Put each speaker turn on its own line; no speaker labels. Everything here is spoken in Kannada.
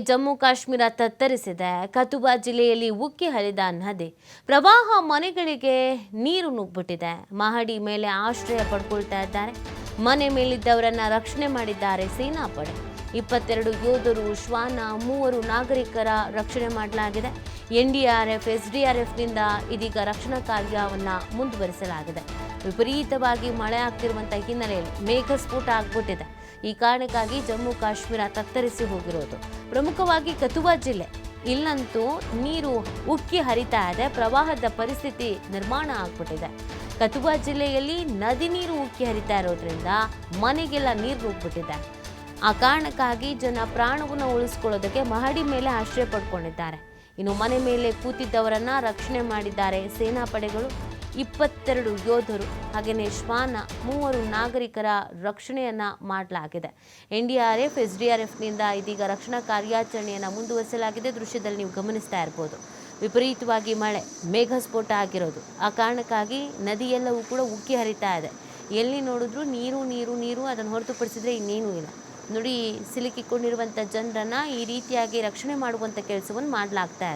ಜಮ್ಮು ಕಾಶ್ಮೀರ ತತ್ತರಿಸಿದೆ. ಕತುಬಾ ಜಿಲ್ಲೆಯಲ್ಲಿ ಉಕ್ಕಿ ಹರಿದ ನದಿ. ಪ್ರವಾಹ ಮನೆಗಳಿಗೆ ನೀರು ನುಗ್ಬಿಟ್ಟಿದೆ. ಮಹಡಿ ಮೇಲೆ ಆಶ್ರಯ ಪಡ್ಕೊಳ್ತಾ ಇದ್ದಾರೆ. ಮನೆ ಮೇಲಿದ್ದವರನ್ನ ರಕ್ಷಣೆ ಮಾಡಿದ್ದಾರೆ ಸೇನಾಪಡೆ. ಇಪ್ಪತ್ತೆರಡು ಯೋಧರು, ಶ್ವಾನ, ಮೂವರು ನಾಗರಿಕರ ರಕ್ಷಣೆ ಮಾಡಲಾಗಿದೆ. N D R F S D R ಎಸ್ಡಿಆರ್ಎಫ್ನಿಂದ ಇದೀಗ ರಕ್ಷಣಾ ಕಾರ್ಯವನ್ನು ಮುಂದುವರಿಸಲಾಗಿದೆ. ವಿಪರೀತವಾಗಿ ಮಳೆ ಆಗ್ತಿರುವಂಥ ಹಿನ್ನೆಲೆಯಲ್ಲಿ ಮೇಘಸ್ಫೋಟ ಆಗ್ಬಿಟ್ಟಿದೆ. ಈ ಕಾರಣಕ್ಕಾಗಿ ಜಮ್ಮು ಕಾಶ್ಮೀರ ತತ್ತರಿಸಿ ಹೋಗಿರೋದು. ಪ್ರಮುಖವಾಗಿ ಕತುವಾ ಜಿಲ್ಲೆ. ಇಲ್ಲಂತೂ ನೀರು ಉಕ್ಕಿ ಹರಿತಾ ಇದೆ, ಪ್ರವಾಹದ ಪರಿಸ್ಥಿತಿ ನಿರ್ಮಾಣ ಆಗ್ಬಿಟ್ಟಿದೆ. ಕತುವಾ ಜಿಲ್ಲೆಯಲ್ಲಿ ನದಿ ನೀರು ಉಕ್ಕಿ ಹರಿತಾ ಇರೋದ್ರಿಂದ ಮನೆಗೆಲ್ಲ ನೀರು ನುಗ್ಬಿಟ್ಟಿದೆ ಆ ಕಾರಣಕ್ಕಾಗಿ ಜನ ಪ್ರಾಣವನ್ನು ಉಳಿಸ್ಕೊಳ್ಳೋದಕ್ಕೆ ಮಹಡಿ ಮೇಲೆ ಆಶ್ರಯ ಪಡ್ಕೊಂಡಿದ್ದಾರೆ. ಇನ್ನು ಮನೆ ಮೇಲೆ ಕೂತಿದ್ದವರನ್ನ ರಕ್ಷಣೆ ಮಾಡಿದ್ದಾರೆ ಸೇನಾಪಡೆಗಳು ಇಪ್ಪತ್ತೆರಡು ಯೋಧರು ಹಾಗೆಯೇ ಶ್ವಾನ ಮೂವರು ನಾಗರಿಕರ ರಕ್ಷಣೆಯನ್ನು ಮಾಡಲಾಗಿದೆ. N D R F, S D R ಎಫ್ನಿಂದ ಇದೀಗ ರಕ್ಷಣಾ ಕಾರ್ಯಾಚರಣೆಯನ್ನು ಮುಂದುವರಿಸಲಾಗಿದೆ. ದೃಶ್ಯದಲ್ಲಿ ನೀವು ಗಮನಿಸ್ತಾ ಇರ್ಬೋದು. ವಿಪರೀತವಾಗಿ ಮಳೆ, ಮೇಘಸ್ಫೋಟ ಆಗಿರೋದು. ಆ ಕಾರಣಕ್ಕಾಗಿ ನದಿಯೆಲ್ಲವೂ ಕೂಡ ಉಕ್ಕಿ ಹರಿತಾ ಇದೆ. ಎಲ್ಲಿ ನೋಡಿದ್ರೂ ನೀರು ನೀರು ನೀರು ಅದನ್ನು ಹೊರತುಪಡಿಸಿದ್ರೆ ಇನ್ನೇನೂ ಇಲ್ಲ. ನೋಡಿ ಸಿಲುಕಿಕೊಂಡಿರುವಂಥ ಜನರನ್ನು ಈ ರೀತಿಯಾಗಿ ರಕ್ಷಣೆ ಮಾಡುವಂಥ ಕೆಲಸವನ್ನು ಮಾಡಲಾಗ್ತಾ ಇದೆ